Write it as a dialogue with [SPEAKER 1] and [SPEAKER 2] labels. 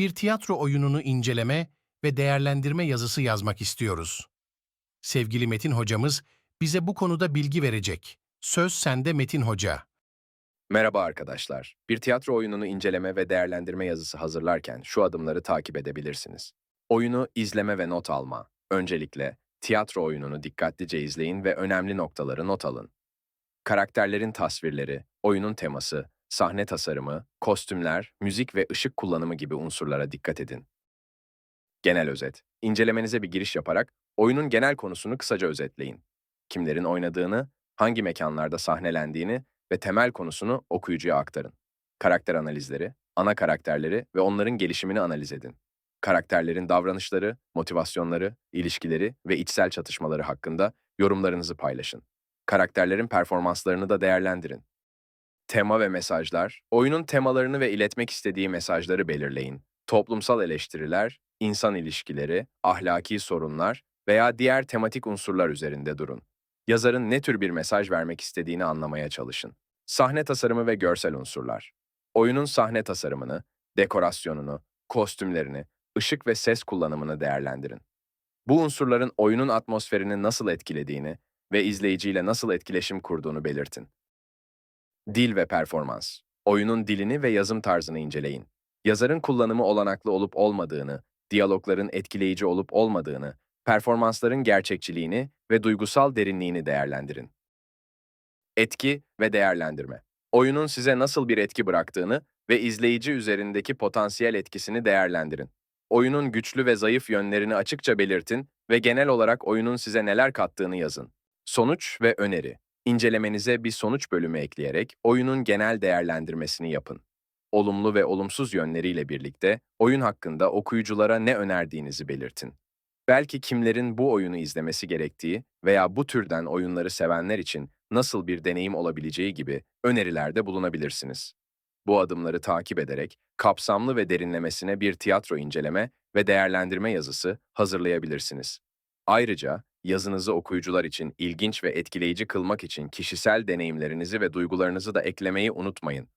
[SPEAKER 1] bir tiyatro oyununu inceleme ve değerlendirme yazısı yazmak istiyoruz. Sevgili Metin hocamız bize bu konuda bilgi verecek. Söz sende Metin Hoca.
[SPEAKER 2] Merhaba arkadaşlar. Bir tiyatro oyununu inceleme ve değerlendirme yazısı hazırlarken şu adımları takip edebilirsiniz. Oyunu izleme ve not alma. Öncelikle tiyatro oyununu dikkatlice izleyin ve önemli noktaları not alın. Karakterlerin tasvirleri, oyunun teması, sahne tasarımı, kostümler, müzik ve ışık kullanımı gibi unsurlara dikkat edin. Genel özet. İncelemenize bir giriş yaparak oyunun genel konusunu kısaca özetleyin. Kimlerin oynadığını, hangi mekanlarda sahnelendiğini ve temel konusunu okuyucuya aktarın. Karakter analizleri, ana karakterleri ve onların gelişimini analiz edin. Karakterlerin davranışları, motivasyonları, ilişkileri ve içsel çatışmaları hakkında yorumlarınızı paylaşın. Karakterlerin performanslarını da değerlendirin. Tema ve mesajlar, oyunun temalarını ve iletmek istediği mesajları belirleyin. Toplumsal eleştiriler, insan ilişkileri, ahlaki sorunlar veya diğer tematik unsurlar üzerinde durun. Yazarın ne tür bir mesaj vermek istediğini anlamaya çalışın. Sahne tasarımı ve görsel unsurlar. Oyunun sahne tasarımını, dekorasyonunu, kostümlerini, ışık ve ses kullanımını değerlendirin. Bu unsurların oyunun atmosferini nasıl etkilediğini ve izleyiciyle nasıl etkileşim kurduğunu belirtin. Dil ve performans. Oyunun dilini ve yazım tarzını inceleyin. Yazarın kullanımı olanaklı olup olmadığını, diyalogların etkileyici olup olmadığını, performansların gerçekçiliğini ve duygusal derinliğini değerlendirin. Etki ve değerlendirme. Oyunun size nasıl bir etki bıraktığını ve izleyici üzerindeki potansiyel etkisini değerlendirin. Oyunun güçlü ve zayıf yönlerini açıkça belirtin ve genel olarak oyunun size neler kattığını yazın. Sonuç ve öneri. İncelemenize bir sonuç bölümü ekleyerek oyunun genel değerlendirmesini yapın. Olumlu ve olumsuz yönleriyle birlikte oyun hakkında okuyuculara ne önerdiğinizi belirtin. Belki kimlerin bu oyunu izlemesi gerektiği veya bu türden oyunları sevenler için nasıl bir deneyim olabileceği gibi önerilerde bulunabilirsiniz. Bu adımları takip ederek kapsamlı ve derinlemesine bir tiyatro inceleme ve değerlendirme yazısı hazırlayabilirsiniz. Ayrıca yazınızı okuyucular için ilginç ve etkileyici kılmak için kişisel deneyimlerinizi ve duygularınızı da eklemeyi unutmayın.